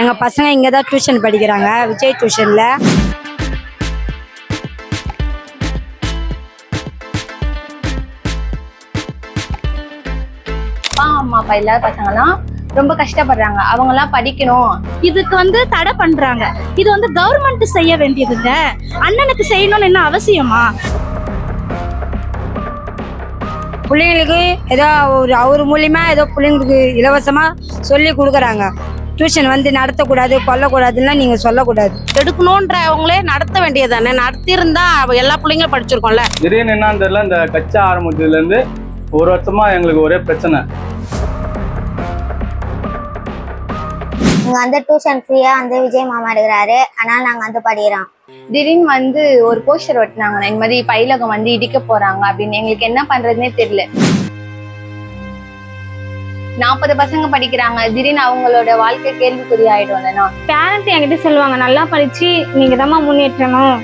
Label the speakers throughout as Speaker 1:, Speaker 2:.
Speaker 1: எங்கள் பசங்க இங்கே தான் டியூஷன் படிக்கிறாங்க. விஜய் டியூஷனில்
Speaker 2: அப்பா அம்மா அப்பா இல்லாத பசங்கலாம் ரொம்ப கஷ்டப்படுறாங்க. அவங்கெல்லாம் படிக்கணும்.
Speaker 3: இதுக்கு வந்து தடை பண்றாங்க. இது வந்து கவர்மெண்ட் செய்ய வேண்டியதுங்க. அண்ணனுக்கு செய்யணும்னு என்ன அவசியமா?
Speaker 1: பிள்ளைங்களுக்கு ஏதோ ஒரு அவர் மூலியமா ஏதோ பிள்ளைங்களுக்கு இலவசமாக சொல்லி கொடுக்குறாங்க. டியூஷன் வந்து நடத்தக்கூடாது கொல்லக்கூடாதுன்னா நீங்கள் சொல்லக்கூடாது.
Speaker 4: எடுக்கணுன்றவங்களே நடத்த வேண்டியதானே நடத்தியிருந்தா எல்லா பிள்ளைங்களும் படிச்சிருக்கோம்ல.
Speaker 5: திடீர்னு என்னன்னு தெரியல இந்த கட்சி ஆரம்பிச்சதுல இருந்து ஒரு வருஷமா எங்களுக்கு ஒரே பிரச்சனை.
Speaker 6: இங்க வந்து டியூஷன் ஃப்ரீயா வந்து விஜய் மாமா எடுக்கிறாரு. அதனால நாங்க வந்து படிக்கிறோம்.
Speaker 2: திடீர்னு வந்து ஒரு போஸ்டர் ஒட்டினாங்க. இந்த மாதிரி பயிலகம் வந்து இடிக்க போறாங்க அப்படின்னு. எங்களுக்கு என்ன பண்றதுனே தெரியல. நாற்பது பசங்க படிக்கிறாங்க. திடீர்னு அவங்களோட வாழ்க்கை கேள்விக்குறி ஆயிடும் இல்லைன்னா
Speaker 7: பேரண்ட் என்கிட்ட சொல்லுவாங்க நல்லா படிச்சு நீங்க தாம்மா முன்னேற்றணும்.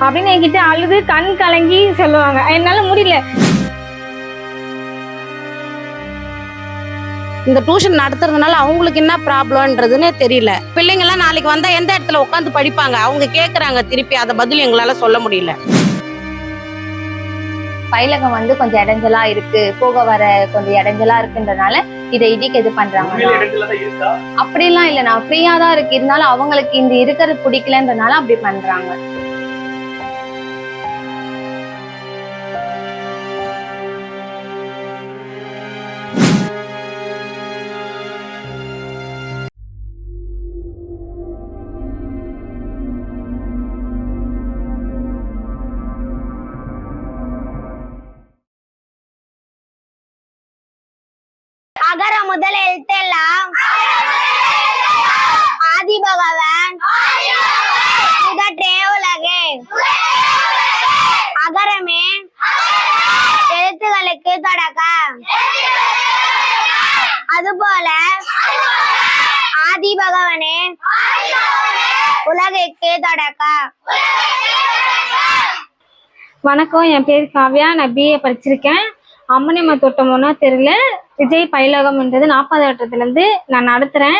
Speaker 7: அப்படின்னு என்கிட்ட அழுது கண் கலங்கி சொல்லுவாங்க. என்னால முடியல.
Speaker 4: இந்த டியூஷன் நடத்துறதுனால அவங்களுக்கு என்ன ப்ராப்ளம்ன்றதுன்னே தெரியல. பிள்ளைங்க எல்லாம் நாளைக்கு வந்தா எந்த இடத்துல உட்காந்து படிப்பாங்க? அவங்க கேக்குறாங்க திருப்பி அதை பதில் எங்களால சொல்ல முடியல.
Speaker 2: பயிலகம் வந்து கொஞ்சம் இடைஞ்சலா இருக்கு போக வர கொஞ்சம் இடைஞ்சலா இருக்குன்றனால இதை இடிக்க இது பண்றாங்க. அப்படிலாம் இல்ல நான் ஃப்ரீயா தான் இருக்கு. இருந்தாலும் அவங்களுக்கு இந்த இருக்கிறது பிடிக்கலன்றனால அப்படி பண்றாங்க.
Speaker 7: வணக்கம் என் பேர் காவ்யா. நான் பிஏ படிச்சிருக்கேன். அம்மனியம்ம தோட்டம் ஒன்றா தெரியல. விஜய் பயிலகம்ன்றது நாற்பது வட்டத்துலேருந்து நான் நடத்துகிறேன்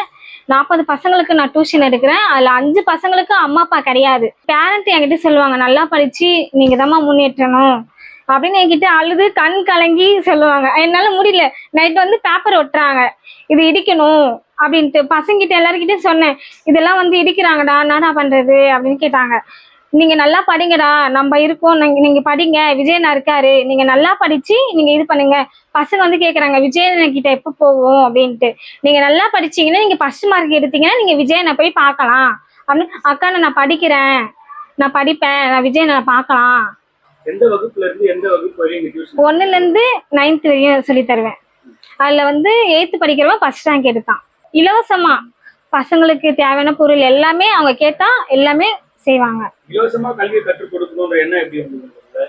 Speaker 7: நாற்பது பசங்களுக்கு நான் டியூஷன் எடுக்கிறேன். அதில் அஞ்சு பசங்களுக்கு அம்மா அப்பா கிடையாது. பேரண்ட் என்கிட்ட சொல்லுவாங்க நல்லா படித்து நீங்கள் தாம்மா முன்னேற்றணும். அப்படின்னு என்கிட்ட அழுது கண் கலங்கி சொல்லுவாங்க. என்னால் முடியல. நைட் வந்து பேப்பர் ஒட்டுறாங்க. இது இடிக்கணும். அப்படின்ட்டு பசங்கிட்ட எல்லாருக்கிட்டே சொன்னேன். இதெல்லாம் வந்து இடிக்கிறாங்கடா. என்னடா பண்ணுறது அப்படின்னு கேட்டாங்க. நீங்க நல்லா படிங்கடா. நம்ம இருக்கோம். நீங்க நீங்க படிங்க. விஜயண்ணா இருக்காரு. நீங்க நல்லா படிச்சு நீங்க இது பண்ணுங்க. பசங்க வந்து கேக்குறாங்க விஜயண்ணா கிட்ட எப்ப போவோம்? அப்படின்ட்டு. நீங்க நல்லா படிச்சீங்கன்னா நீங்க ஃபர்ஸ்ட் மார்க் எடுத்தீங்கன்னா நீங்க விஜயண்ணா போய் பார்க்கலாம். அப்படின்னு அக்கா நான் படிக்கிறேன். நான் படிப்பேன். நான் விஜயண்ணா பார்க்கலாம். ஒன்னுல இருந்து நைன்த் வரையும் சொல்லி தருவேன். அதுல வந்து எயித்து படிக்கிறவன் ஃபர்ஸ்ட் ரேங்க் எடுத்தான். இலவசமா பசங்களுக்கு தேவையான பொருள் எல்லாமே அவங்க கேட்டா எல்லாமே செய்வாங்க.
Speaker 5: இலவசமா கல்வியை கற்றுக் கொடுக்கணும்ன்ற எண்ணம் எப்படி இருந்தது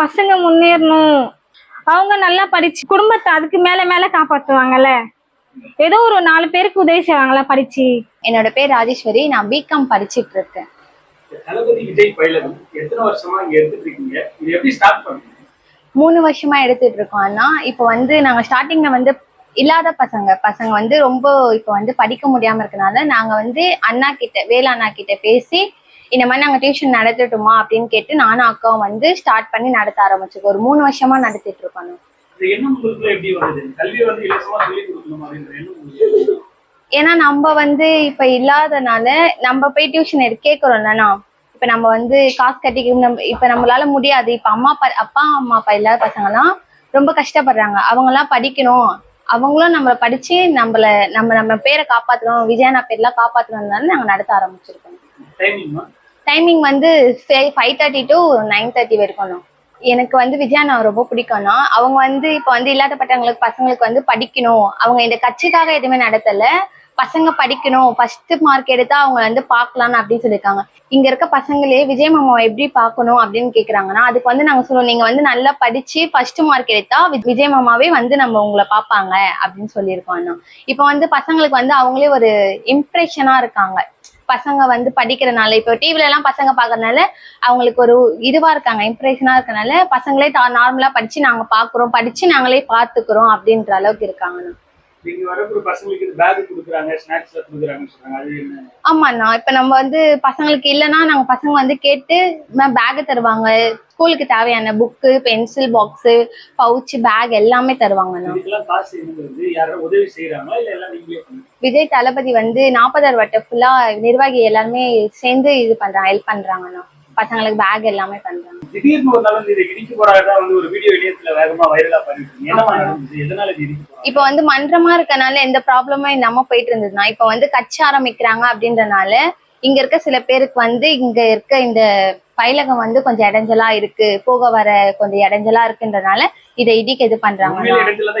Speaker 7: பசங்க முன்னேறணும். அவங்க நல்லா படிச்சு குடும்பத்தை அதுக்கு மேல மேல காப்பாத்துவாங்கல்ல. ஏதோ ஒரு நாலு பேருக்கு உதவி செய்வாங்களா படிச்சு.
Speaker 2: என்னோட பேர் ராஜேஸ்வரி. நான் பிகாம் படிச்சிட்டு இருக்கேன்.
Speaker 5: தளபதி விஜய் பயிலகம் எத்தனை வருஷமா இங்க எடுத்துட்டு இருக்கீங்க? இது எப்படி ஸ்டார்ட் பண்ணீங்க?
Speaker 2: மூணு வருஷமா எடுத்துட்டு இருக்கோம் ஆனா இப்போ வந்து நாங்க ஸ்டார்டிங்ல வந்து இல்லாத பசங்க. பசங்க வந்து ரொம்ப இப்போ வந்து படிக்க முடியாம இருக்கனால நாங்க வந்து அண்ணா கிட்ட வேலு அண்ணா கிட்ட பேசி இந்த மாதிரி நாங்க டியூஷன் நடத்தட்டுமா அப்படின்னு கேட்டு நானும் அக்காவும் வந்து ஸ்டார்ட் பண்ணி நடத்த ஆரம்பிச்சிருக்கோம். ஒரு மூணு வருஷமா நடத்திட்டு இருக்கோம் ஏன்னா நம்ம வந்து இப்ப இல்லாதனால நம்ம போய் டியூஷன் எடுக்க கேட்கறோம்லண்ணா இப்ப நம்ம வந்து காசு கட்டி நம்ம இப்ப நம்மளால முடியாது. இப்ப அம்மா அப்பா அப்பா அம்மா அப்பா இல்லாத பசங்கலாம் ரொம்ப கஷ்டப்படுறாங்க. அவங்கெல்லாம் படிக்கணும். அவங்களும் நம்மள படிச்சு நம்மள நம்ம நம்ம பேரை காப்பாத்தணும். விஜயனா பேர்லாம் காப்பாத்தணும்னால நாங்க நடத்த ஆரம்பிச்சிருக்கோம். டைமிங் வந்து five thirty to nine thirty வரைக்கும் எனக்கு வந்து விஜயானா ரொம்ப பிடிக்கும்னா அவங்க வந்து இப்போ வந்து இல்லாதப்பட்டவங்களுக்கு பசங்களுக்கு வந்து படிக்கணும். அவங்க இந்த கட்சிக்காக எதுவுமே நடத்தலை. பசங்க படிக்கணும். ஃபர்ஸ்ட் மார்க் எடுத்தா அவங்க வந்து பார்க்கலாம்னு அப்படின்னு சொல்லியிருக்காங்க. இங்க இருக்க பசங்களே விஜய் மாமாவை எப்படி பார்க்கணும்? அப்படின்னு கேக்குறாங்கன்னா அதுக்கு வந்து நாங்க சொல்லுவோம் நீங்க வந்து நல்லா படிச்சு ஃபர்ஸ்ட் மார்க் எடுத்தா விஜய் மாமாவே வந்து நம்ம உங்களை பார்ப்பாங்க. அப்படின்னு சொல்லியிருக்கோம் அண்ணா. இப்போ வந்து பசங்களுக்கு வந்து அவங்களே ஒரு இம்ப்ரெஷனா இருக்காங்க. பசங்க வந்து படிக்கிறனால இப்போ டிவில எல்லாம் பசங்க பாக்குறதுனால அவங்களுக்கு ஒரு இதுவா இருக்காங்க இம்ப்ரெஷனா இருக்கனால பசங்களே நார்மலா படிச்சு நாங்க பாக்குறோம் படிச்சு நாங்களே பாத்துக்கிறோம் அப்படின்ற அளவுக்கு இருக்காங்க
Speaker 5: என்ன?
Speaker 2: ஆமாண்ணா இப்ப நம்ம வந்து பசங்களுக்கு இல்லைன்னா நாங்க பசங்க வந்து கேட்டு பேக் தருவாங்க. ஸ்கூலுக்கு தேவையான book pencil box pouch bag எல்லாமே
Speaker 5: பண்ணுங்க
Speaker 2: விஜய் தளபதி வந்து நாற்பதாயிரம் வட்ட ஃபுல்லா நிர்வாகி எல்லாருமே சேர்ந்து இது பண்றாங்க ஹெல்ப் பண்றாங்கண்ணா பசங்களுக்கு பேக் எல்லாமே பண்றாங்க
Speaker 5: திடீர்னு ஒரு நாள் இதை இடிக்க போறாங்க வந்து ஒரு வீடியோ இணையத்துல வேகமா வைரலா நடந்துச்சு? எதனால
Speaker 2: இப்போ வந்து மன்றமா இருக்கனால எந்த ப்ராப்ளமும் இல்லாம போயிட்டு இருந்ததுன்னா இப்போ வந்து கட்சி ஆரம்பிக்கிறாங்க அப்படின்றனால இங்க இருக்க சில பேருக்கு வந்து இங்க இருக்க இந்த பயிலகம் வந்து கொஞ்சம் இடைஞ்சலா இருக்கு. போக வர கொஞ்சம் இடைஞ்சலா இருக்குன்றனால இதை இடிக்க இது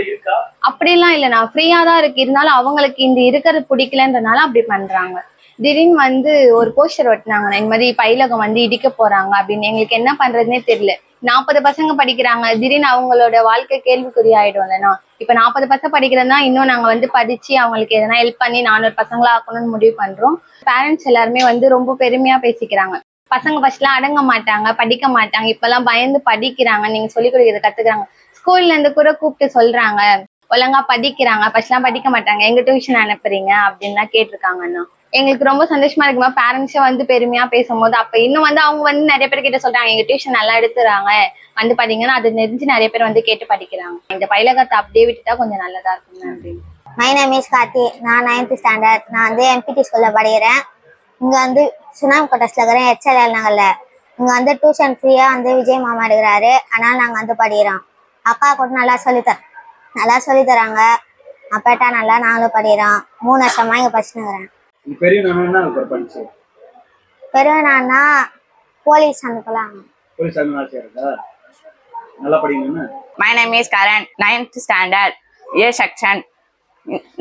Speaker 5: இருக்கா?
Speaker 2: அப்படிலாம் இல்லைண்ணா ஃப்ரீயா தான் இருக்கு. இருந்தாலும் அவங்களுக்கு இந்த இருக்கிறது பிடிக்கலன்றனால அப்படி பண்றாங்க. திடீர்னு வந்து ஒரு போஸ்டர் ஒட்டினாங்க இந்த மாதிரி பயிலகம் வந்து இடிக்க போறாங்க அப்படின்னு. எங்களுக்கு என்ன பண்றதுனே தெரியல. நாற்பது பசங்க படிக்கிறாங்க. திடீர்னு அவங்களோட வாழ்க்கை கேள்விக்குறி ஆயிடும்லண்ணா இப்ப நாற்பது பசங்க படிக்கிறதுனா இன்னும் நாங்க வந்து படிச்சு அவங்களுக்கு எதனா ஹெல்ப் பண்ணி நானூறு பசங்களா ஆக்கணும்னு முடிவு பண்றோம். பேரண்ட்ஸ் எல்லாருமே வந்து ரொம்ப பெருமையா பேசிக்கிறாங்க. பசங்க ஃபர்ஸ்ட்லாம் அடங்க மாட்டாங்க படிக்க மாட்டாங்க. இப்பெல்லாம் பயந்து படிக்கிறாங்க. நீங்க சொல்லிக் கொடுக்கறத கத்துக்கிறாங்க. ஸ்கூல்ல இருந்து கூட கூப்பிட்டு சொல்றாங்க. ஒழுங்கா படிக்கிறாங்க. ஃபர்ஸ்ட்லாம் படிக்க மாட்டாங்க. எங்க டியூஷன் அனுப்புறீங்க? அப்படின்லாம் கேட்டிருக்காங்கண்ணா எங்களுக்கு ரொம்ப சந்தோஷமா இருக்குமா? பேரண்ட்ஸே வந்து பெருமையா பேசும்போது அப்ப இன்னும் வந்து அவங்க வந்து நிறைய பேர் கிட்ட சொல்றாங்க எங்க டியூஷன் நல்லா எடுத்துறாங்க. வந்து படிங்கன்னா அது தெரிஞ்சு நிறைய பேர் வந்து கேட்டு படிக்கிறாங்க. இந்த பயிலகத்தை அப்படியே விட்டுட்டா கொஞ்சம் நல்லதா இருக்கும்
Speaker 6: மை நேம் இஸ் கார்த்தி நான் நைன்த் ஸ்டாண்டர்ட் நான் வந்து எம்பிடி ஸ்கூல்ல படிக்கிறேன். இங்க வந்து சுனாம் கோட்டஸ்ல இருக்கிறேன் ஹெச்எல்எல் நகர்ல. இங்க வந்து டியூஷன் ஃப்ரீயா வந்து விஜய் மாமா எடுக்கிறாரு. அதனால நாங்க வந்து படிக்கிறோம். அக்கா கூட நல்லா சொல்லித்தர நல்லா சொல்லி தராங்க. அப்பேட்டா நல்லா நாங்களும் படிக்கிறோம். மூணு வருஷமா இங்க படிச்சுன்னு
Speaker 5: இருக்கிறேன். பெரிய நான் இப்போ படிச்சு?
Speaker 6: பெருவனான்னா போலீஸ் அனுப்பலாம்
Speaker 5: போலீஸ் இருக்கா? நல்லா படிக்கணும்னு
Speaker 8: my name is Karan ninth standard A section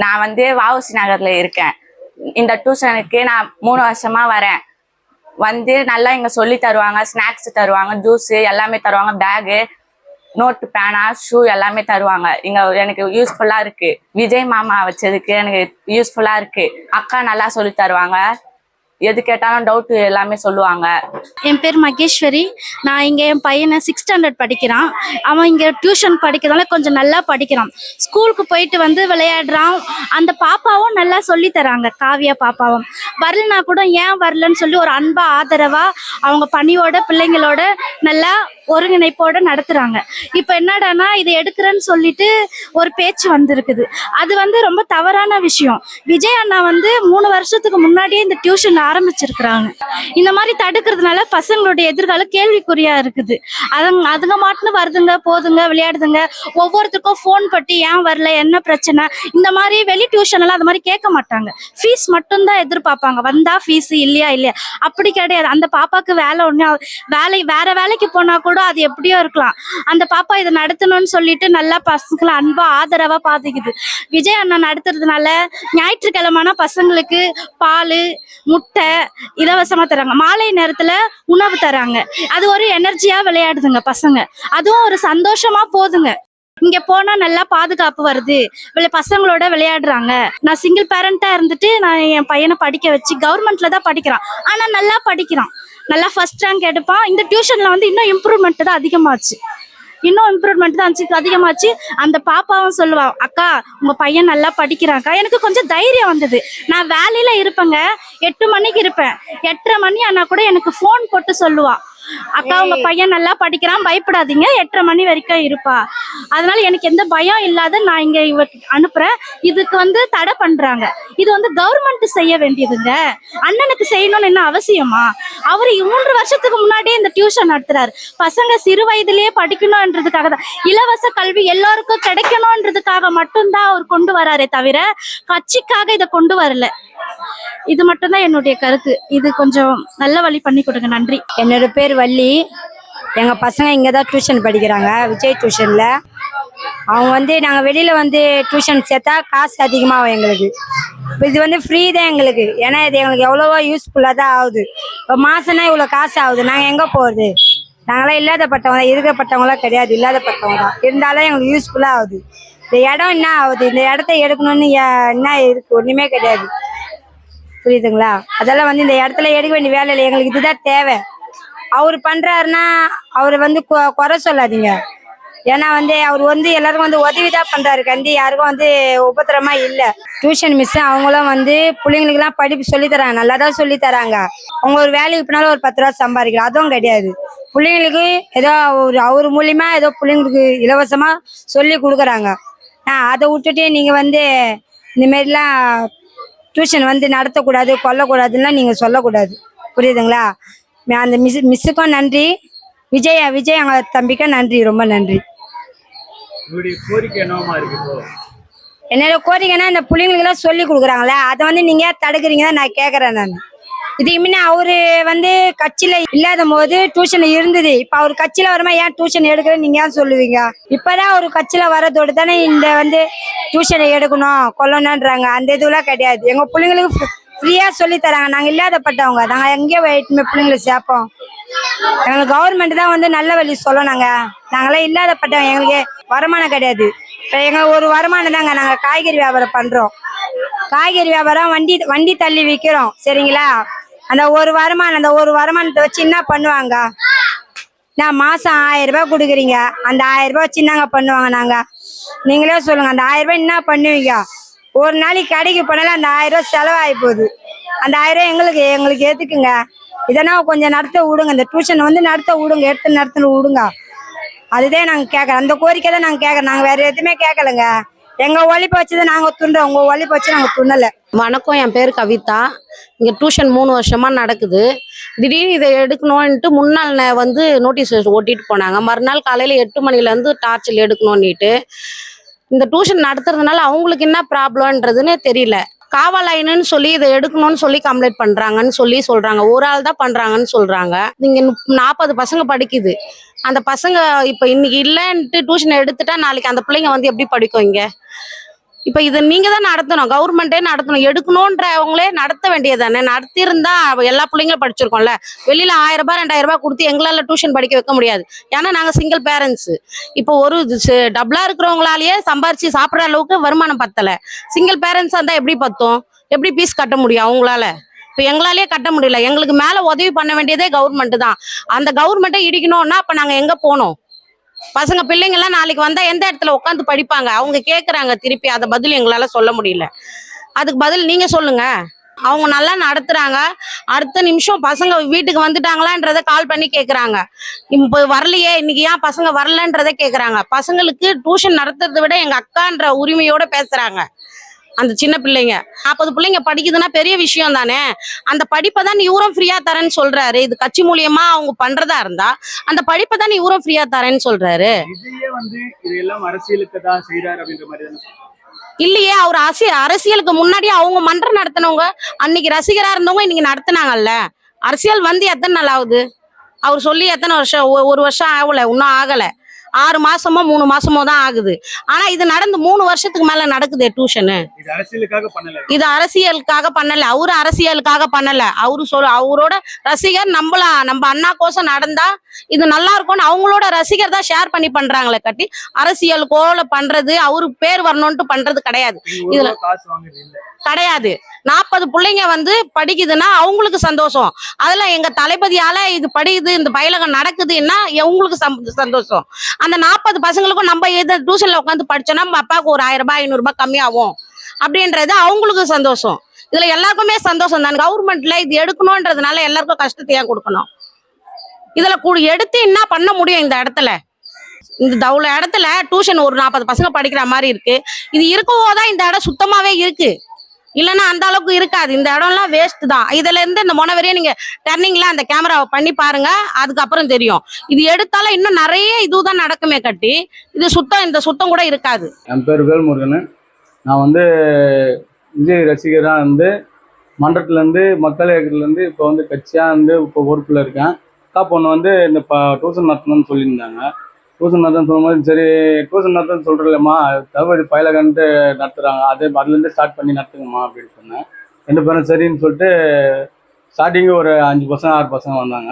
Speaker 8: நான் வந்து வஉசி நகர்ல இருக்கேன். இந்த டியூஷனுக்கு நான் மூணு வருஷமா வரேன். வந்து நல்லா இங்க சொல்லி தருவாங்க ஸ்நாக்ஸ் தருவாங்க ஜூஸ் எல்லாமே தருவாங்க பேகு நோட்டு பேனா ஷூ எல்லாமே தருவாங்க. இங்க எனக்கு யூஸ்ஃபுல்லா இருக்கு. விஜய் மாமா வச்சதுக்கு எனக்கு யூஸ்ஃபுல்லா இருக்கு. அக்கா நல்லா சொல்லி தருவாங்க. எது கேட்டாலும் டவுட் எல்லாமே சொல்லுவாங்க.
Speaker 3: என் பேர் மகேஸ்வரி. நான் இங்கே என் பையனை சிக்ஸ் ஸ்டாண்டர்ட் படிக்கிறான். அவன் இங்கே டியூஷன் படிக்கிறதால கொஞ்சம் நல்லா படிக்கிறான். ஸ்கூலுக்கு போயிட்டு வந்து விளையாடுறான். அந்த பாப்பாவும் நல்லா சொல்லி தராங்க காவியா பாப்பாவும். வரலனா கூட ஏன் வரலன்னு சொல்லி ஒரு அன்பா ஆதரவா அவங்க பணியோட பிள்ளைங்களோட நல்லா ஒருங்கிணைப்போட நடத்துறாங்க. இப்போ என்னடான்னா இது எடுக்கிறேன்னு சொல்லிட்டு ஒரு பேச்சு வந்திருக்குது. அது வந்து ரொம்ப தவறான விஷயம். விஜய் அண்ணா வந்து மூணு வருஷத்துக்கு முன்னாடியே இந்த டியூஷன் ஆரம்பிச்சிருக்கிறாங்க. இந்த மாதிரி தடுக்கிறதுனால பசங்களுடைய எதிர்காலம் கேள்விக்குறியா இருக்குது. அதுங்க அதுங்க மாட்டுன்னு வருதுங்க போதுங்க விளையாடுதுங்க. ஒவ்வொருத்தருக்கும் ஃபோன் பட்டு ஏன் வரல? என்ன பிரச்சனை? இந்த மாதிரி வெளி டியூஷன் எல்லாம் அது மாதிரி கேட்க மாட்டாங்க. ஃபீஸ் மட்டும்தான் எதிர்பார்ப்பாங்க. வந்தா ஃபீஸ் இல்லையா இல்லையா? அப்படி கிடையாது. அந்த பாப்பாக்கு வேலை ஒண்ணு வேலை வேற வேலைக்கு போனா கூட அது எப்படியோ இருக்கலாம். அந்த பாப்பா இதை நடத்தணும்னு சொல்லிட்டு நல்லா பசங்களை அன்பா ஆதரவா பாத்துக்குது. விஜய் அண்ணன் நடத்துறதுனால ஞாயிற்றுக்கிழமைனா பசங்களுக்கு பால் முட்டை இலவசமா தராங்க. மாலை நேரத்துல உணவு தராங்க. அது ஒரு எனர்ஜியா விளையாடுதுங்க பசங்க. அதுவும் ஒரு சந்தோஷமா போதுங்க. இங்க போனா நல்லா பாதுகாப்பு வருது. விளை- பசங்களோட விளையாடுறாங்க. நான் சிங்கிள் பேரண்டா இருந்துட்டு நான் என் பையனை படிக்க வச்சு கவர்மெண்ட்ல தான் படிக்கிறான். ஆனா நல்லா படிக்கிறான். நல்லா ஃபர்ஸ்ட் ரேங்க் எடுப்பான். இந்த டியூஷன்ல வந்து இன்னும் இம்ப்ரூவ்மெண்ட் தான் அதிகமாச்சு. இன்னும் இம்ப்ரூவ்மெண்ட் தான் இருந்துச்சு, அதிகமாச்சு. அந்த பாப்பாவும் சொல்லுவான் அக்கா உங்க பையன் நல்லா படிக்கிறாக்கா எனக்கு கொஞ்சம் தைரியம் வந்தது. நான் வேலையில இருப்பேங்க. எட்டு மணிக்கு இருப்பேன். எட்டரை மணி ஆனா கூட எனக்கு ஃபோன் போட்டு சொல்லுவான் அக்கா உங்க பையன் நல்லா படிக்கிறான் பயப்படாதீங்க. எட்டரை மணி வரைக்கும் இருப்பா. அதனால எனக்கு எந்த பயம் இல்லாத நான் இங்க இவ அனுப்புறேன். இதுக்கு வந்து தடை பண்றாங்க. இது வந்து கவர்மெண்ட் செய்ய வேண்டியதுங்க. அண்ணனுக்கு செய்யணும்னு என்ன அவசியமா? அவர் மூன்று வருஷத்துக்கு முன்னாடியே இந்த டியூஷன் நடத்துறாரு. பசங்க சிறு வயதிலேயே படிக்கணும்ன்றதுக்காக தான். இலவச கல்வி எல்லாருக்கும் கிடைக்கணும்ன்றதுக்காக மட்டும்தான் அவர் கொண்டு வராரே தவிர கட்சிக்காக இதை கொண்டு வரல. இது மட்டும்தான் என்னுடைய கருத்து. இது கொஞ்சம் நல்ல வழி பண்ணி கொடுங்க. நன்றி.
Speaker 1: என்னோட பேர் வள்ளி எங்கள் பசங்க இங்கே தான் டியூஷன் படிக்கிறாங்க விஜய் டியூஷனில் அவங்க வந்து நாங்கள் வெளியில் வந்து டியூஷன் சேர்த்தா காசு அதிகமாகும் எங்களுக்கு. இது வந்து ஃப்ரீ தான் எங்களுக்கு. ஏன்னா இது எங்களுக்கு எவ்வளோவா யூஸ்ஃபுல்லாக தான் ஆகுது. இப்போ மாதம்னா இவ்வளோ காசு ஆகுது. நாங்கள் எங்கே போகிறது நாங்களாம் இல்லாதப்பட்டவங்க தான். இருக்கப்பட்டவங்களாம் கிடையாது. இல்லாதப்பட்டவங்க தான். இருந்தாலும் எங்களுக்கு யூஸ்ஃபுல்லாக ஆகுது. இந்த இடம் என்ன ஆகுது? இந்த இடத்த எடுக்கணும்னு ஏ- என்ன இருக்குது ஒன்றுமே கிடையாது. புரியுதுங்களா? அதெல்லாம் வந்து இந்த இடத்துல எடுக்க வேண்டிய வேலை இல்லை. எங்களுக்கு இதுதான் தேவை. அவர் பண்றாருன்னா அவர் வந்து கொ- குறை சொல்லாதீங்க. ஏன்னா வந்து அவர் வந்து எல்லாருக்கும் வந்து உதவி தான் பண்றாரு. கண்டி யாருக்கும் வந்து உபத்திரமா இல்ல. டியூஷன் மிஸ் அவங்களும் வந்து பிள்ளைங்களுக்குலாம் படிப்பு சொல்லி தராங்க. நல்லா தான் சொல்லி தராங்க. அவங்க ஒரு வேலைக்கு போனாலும் ஒரு பத்து ரூபா சம்பாதிக்கலாம். அதுவும் கிடையாது. பிள்ளைங்களுக்கு ஏதோ ஒரு அவர் மூலியமா ஏதோ பிள்ளைங்களுக்கு இலவசமா சொல்லி கொடுக்குறாங்க. அதை விட்டுட்டு நீங்க வந்து இந்த மாதிரிலாம் டியூஷன் வந்து நடத்தக்கூடாது கொல்லக்கூடாதுன்னா நீங்க சொல்லக்கூடாது. புரியுதுங்களா? அந்த மிஸ் மிஸ்ஸுக்கும் நன்றி. விஜய் விஜய் எங்க தம்பிக்கும் நன்றி. ரொம்ப நன்றி. என்னோட கோரிக்கைன்னா இந்த பிள்ளைங்களுக்கெல்லாம் சொல்லி கொடுக்குறாங்களே அதை வந்து நீங்க ஏன் தடுக்கிறீங்க தான் நான் கேட்கறேன் நான். இதுக்கு முன்ன அவரு வந்து கட்சியில இல்லாத போது டியூஷன் இருந்தது. இப்ப அவர் கட்சியில வரமா ஏன் டியூஷன் எடுக்கிறேன் நீங்க ஏன் சொல்லுவீங்க? இப்பதான் ஒரு கட்சியில வரதோடு தானே இந்த வந்து டியூஷனை எடுக்கணும் கொல்லணுன்றாங்க அந்த இதுவெல்லாம் கிடையாது. எங்க பிள்ளைங்களுக்கு ஃப்ரீயா சொல்லி தராங்க. நாங்க இல்லாதப்பட்டவங்க. நாங்க எங்கேயோ போயிட்டுமே பிள்ளைங்களை சேர்ப்போம். எங்களுக்கு கவர்மெண்ட் தான் வந்து நல்ல வழி சொல்லணுங்க நாங்களாம் இல்லாதப்பட்டவங்க. எங்களுக்கு வருமானம் கிடையாது. இப்போ எங்க ஒரு வருமானம் தாங்க நாங்க காய்கறி வியாபாரம் பண்றோம். காய்கறி வியாபாரம் வண்டி வண்டி தள்ளி விற்கிறோம் சரிங்களா? அந்த ஒரு வருமானம் அந்த ஒரு வருமானத்தை வச்சு என்ன பண்ணுவாங்க? நான் மாசம் ஆயிரம் ரூபாய் கொடுக்குறீங்க. அந்த ஆயிரம் ரூபாய் வச்சு என்னங்க பண்ணுவாங்க நாங்க? நீங்களே சொல்லுங்க. அந்த ஆயிரம் ரூபாய் என்ன பண்ணுவீங்க? ஒரு நாளைக்கு கடைக்கு போனாலும் அந்த ஆயிரம் ரூபா செலவாகி போகுது. அந்த ஆயிரம் ரூபாய் எங்களுக்கு எங்களுக்கு ஏற்றுக்குங்க இதெல்லாம் கொஞ்சம் நடத்த விடுங்க. இந்த டியூஷன் வந்து நடத்த விடுங்க. எடுத்து நடத்த விடுங்க. அதுதான் நாங்கள் கேட்குறோம் அந்த கோரிக்கை தான் நாங்கள் கேட்குறோம் நாங்கள் வேறு எதுவுமே கேட்கலங்க எங்கள் ஒழிப்பை வச்சு தான் நாங்கள் துண்டோம் உங்கள் ஒழிப்பை வச்சு நாங்க துண்ணலை.
Speaker 4: வணக்கம். என் பேர் கவிதா. இங்கே டியூஷன் மூணு வருஷமா நடக்குது. திடீர்னு இதை எடுக்கணும்ன்ட்டு முன்னாள் வந்து நோட்டீஸ் ஓட்டிட்டு போனாங்க. மறுநாள் காலையில் எட்டு மணிலேருந்து டார்ச்சில் எடுக்கணும்னுட்டு இந்த டியூஷன் நடத்துறதுனால அவங்களுக்கு என்ன ப்ராப்ளம்ன்றதுன்னு தெரியல. காவலாயின்னு சொல்லி இதை எடுக்கணும்னு சொல்லி கம்ப்ளைண்ட் பண்றாங்கன்னு சொல்லி சொல்றாங்க. ஒரு ஆள் தான் பண்றாங்கன்னு சொல்றாங்க. இங்க நாற்பது பசங்க படிக்குது. அந்த பசங்க இப்போ இன்னைக்கு இல்லைன்ட்டு டியூஷன் எடுத்துட்டா நாளைக்கு அந்த பிள்ளைங்க வந்து எப்படி படிக்கும் இங்க? இப்போ இதை நீங்க தான் நடத்தணும் கவர்மெண்ட்டே நடத்தணும். எடுக்கணுன்றவங்களே நடத்த வேண்டியதானே நடத்தியிருந்தா எல்லா பிள்ளைங்களும் படிச்சிருக்கோம்ல. வெளியில ஆயிரம் ரூபாய் ரெண்டாயிரம் ரூபாய் கொடுத்து எங்களால டியூஷன் படிக்க வைக்க முடியாது. ஏன்னா நாங்க சிங்கிள் பேரண்ட்ஸ் இப்போ ஒரு டபுளா இருக்கிறவங்களாலேயே சம்பாரிச்சு சாப்பிடுற அளவுக்கு வருமானம் பத்தல. சிங்கிள் பேரண்ட்ஸா இருந்தா எப்படி பத்தும்? எப்படி பீஸ் கட்ட முடியும் அவங்களால? இப்போ எங்களாலேயே கட்ட முடியல. எங்களுக்கு மேலே உதவி பண்ண வேண்டியதே கவர்மெண்ட் தான். அந்த கவர்மெண்ட்டை இடிக்கணும்னா அப்போ நாங்கள் எங்கே போனோம்? பசங்க பிள்ளைங்க எல்லாம் நாளைக்கு வந்தா எந்த இடத்துல உட்காந்து படிப்பாங்க? அவங்க கேக்குறாங்க திருப்பி அதை பதில் எங்களால சொல்ல முடியல. அதுக்கு பதில் நீங்க சொல்லுங்க. அவங்க நல்லா நடத்துறாங்க. அடுத்த நிமிஷம் பசங்க வீட்டுக்கு வந்துட்டாங்களான்றத கால் பண்ணி கேக்குறாங்க. இப்போ வரலையே இன்னைக்கு ஏன் பசங்க வரலன்றத கேக்குறாங்க. பசங்களுக்கு டியூஷன் நடத்துறதை விட எங்க அக்கான்ற உரிமையோட பேசுறாங்க. அந்த சின்ன பிள்ளைங்க. நாற்பது பிள்ளைங்க படிக்குதுன்னா பெரிய விஷயம் தானே? அந்த படிப்பை தான் இவரும் ஃப்ரீயா தரேன்னு சொல்றாரு. இது கட்சி மூலியமா அவங்க பண்றதா இருந்தா அந்த படிப்பை தான் இவரும் ஃப்ரீயா தரேன்னு சொல்றாரு. இல்லையே அவர் அரசியல் அரசியலுக்கு முன்னாடி அவங்க மன்றம் நடத்தினவங்க அன்னைக்கு ரசிகரா இருந்தவங்க இன்னைக்கு நடத்துனாங்கல்ல. அரசியல் வந்து எத்தனை நாள் ஆகுது? அவர் சொல்லி எத்தனை வருஷம் ஒரு வருஷம் ஆகல இன்னும் ஆகல. ஆறு மாசமோ மூணு மாசமோ தான் ஆகுது. ஆனா இது நடந்து மூணு வருஷத்துக்கு மேல நடக்குது டியூஷனு
Speaker 5: இது அரசியலுக்காக பண்ணல.
Speaker 4: இது அரசியலுக்காக பண்ணல. அவரு அரசியலுக்காக பண்ணல. அவரு சொல் அவரோட ரசிகர் நம்மளா நம்ம அண்ணா கோசம் நடந்தா இது நல்லா இருக்கும்னு அவங்களோட ரசிகர் தான் ஷேர் பண்ணி பண்றாங்களே கட்டி அரசியலுக்கோல பண்றது அவருக்கு பேர் வரணும்ட்டு பண்றது கிடையாது. இதுல- கிடையாது. நாற்பது பிள்ளைங்க வந்து படிக்குதுன்னா அவங்களுக்கு சந்தோஷம். அதில் எங்கள் தளபதியால் இது படிக்குது இந்த பயிலகம் நடக்குதுன்னா உங்களுக்கு சந்தோஷம். அந்த நாற்பது பசங்களுக்கும் நம்ம எது டியூஷனில் உட்காந்து படிச்சோம்னா நம்ம அப்பாவுக்கு ஒரு ஆயிரம் ரூபாய் ஐநூறுரூபா கம்மியாகும். அப்படின்றது அவங்களுக்கு சந்தோஷம். இதில் எல்லாருக்குமே சந்தோஷம் தான். கவர்மெண்ட்ல இது எடுக்கணுன்றதுனால எல்லாருக்கும் கஷ்டத்தை ஏன் கொடுக்கணும்? இதில் கூ- எடுத்து என்ன பண்ண முடியும் இந்த இடத்துல? இந்த தவுல இடத்துல டியூஷன் ஒரு நாற்பது பசங்க படிக்கிற மாதிரி இருக்கு. இது இருக்கவோ தான் இந்த இடம் சுத்தமாவே இருக்கு. இல்லைன்னா அந்த அளவுக்கு இருக்காது. இந்த இடம்லாம் வேஸ்ட் தான். இதுல இருந்து இந்த மொன வரையும் நீங்க டர்னிங்ல அந்த கேமராவை பண்ணி பாருங்க அதுக்கப்புறம் தெரியும். இது எடுத்தாலும் இன்னும் நிறைய இதுதான் நடக்குமே கட்டி. இது சுத்தம் இந்த சுத்தம் கூட இருக்காது.
Speaker 9: என் பேர் வேல்முருகன். நான் வந்து விஜய் ரசிகராக வந்து மன்றத்துலேருந்து மக்கள் இயக்கத்துலேருந்து இப்போ வந்து கட்சியாக வந்து இப்போ பொறுப்பில் இருக்கேன். அக்கா பொண்ணு வந்து இந்த ப டியூசன் நடத்தணும்னு சொல்லியிருந்தாங்க. டியூஷன் நடத்துன்னு சொல்லும்போது சரி டியூஷன் நடத்தணும்னு சொல்கிறேன்லம்மா தளபதி பயிலகன்ட்டு நடத்துகிறாங்க அது அதுலேருந்து ஸ்டார்ட் பண்ணி நடத்துங்கம்மா அப்படின்னு சொன்னேன். ரெண்டு பேரும் சரின்னு சொல்லிட்டு ஸ்டார்டிங்கு ஒரு அஞ்சு பசங்க ஆறு பசங்க வந்தாங்க.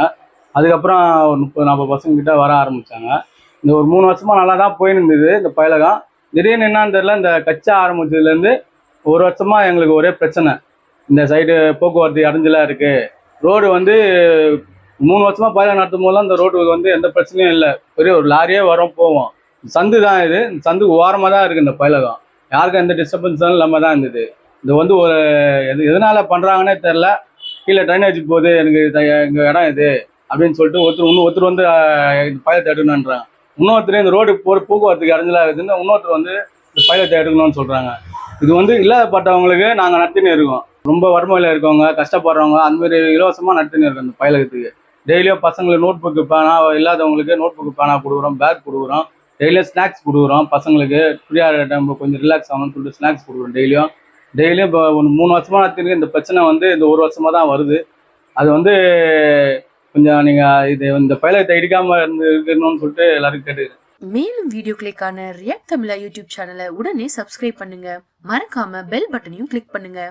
Speaker 9: அதுக்கப்புறம் ஒரு முப்பது நாற்பது பசங்க கிட்ட வர ஆரம்பித்தாங்க இந்த ஒரு மூணு வருஷமாக நல்லா தான் போயின்னு இருந்தது இந்த பயிலகம். திடீர்னு என்னன்னு தெரில இந்த கச்சா ஆரம்பிச்சதுலேருந்து ஒரு வருஷமாக எங்களுக்கு ஒரே பிரச்சனை. இந்த சைடு போக்குவரத்து அடைஞ்சலாக இருக்குது ரோடு வந்து மூணு வருஷமா பயணம் நடத்தும் போதெல்லாம் இந்த ரோட்டுக்கு வந்து எந்த பிரச்சனையும் இல்லை. பெரிய ஒரு லாரியே வரும் போவோம். சந்து தான் இது. இந்த சந்து ஓரமாக தான் இருக்குது இந்த பயிலகம் யாருக்கும் எந்த டிஸ்டர்பன்ஸும் இல்லாமல் தான் இருந்தது. இது வந்து ஒரு எது எதனால் பண்ணுறாங்கன்னே தெரில கீழே ட்ரைனேஜ் போகுது எனக்கு எங்கள் இடம் இது அப்படின்னு சொல்லிட்டு ஒருத்தர் இன்னும் ஒருத்தர் வந்து ஆஹ், இந்த பயிலத்தை எடுக்கணுன்றாங்க இன்னொருத்தர் இந்த ரோடு போகிற போக்குவரத்துக்கு இடைஞ்சலா இருக்குதுன்னு இன்னொருத்தர் வந்து இந்த பயில தேடணும்னு சொல்கிறாங்க இது வந்து இல்லாதப்பட்டவங்களுக்கு நாங்கள் நடத்தின்னு இருக்கோம். ரொம்ப வறுமையில் இருக்கவங்க கஷ்டப்படுறவங்க அந்த மாதிரி இலவசமாக நடத்தின்னு இருக்கோம் இந்த பயிலகத்துக்கு டெய்லியும் பசங்களுக்கு நோட் புக்கு பேனா இல்லாதவங்களுக்கு நோட் புக்கு பேனா கொடுக்குறோம் பேக் கொடுக்குறோம். டெய்லியும் ஸ்நாக்ஸ் கொடுக்குறோம். பசங்களுக்கு ஃப்ரீயாக டைம் கொஞ்சம் ரிலாக்ஸ் ஆகணும்னு சொல்லிட்டு ஸ்நாக்ஸ் கொடுக்குறோம் டெய்லியும். டெய்லியும் இப்போ ஒன்று மூணு வருஷமா நடத்திருக்கு இந்த பிரச்சனை வந்து இந்த ஒரு வருஷமாக தான் வருது. அது வந்து கொஞ்சம் நீங்கள் இது இந்த பயிலகத்தை இடிக்காமல் இருந்து இருக்கணும்னு சொல்லிட்டு எல்லாரும் கேட்டுக்கிறேன்
Speaker 10: மேலும் வீடியோக்களுக்கான ரியாக்ட் தமிழா யூடியூப் சேனலை உடனே சப்ஸ்கிரைப் பண்ணுங்க. மறக்காம பெல் பட்டனையும் கிளிக் பண்ணுங்க.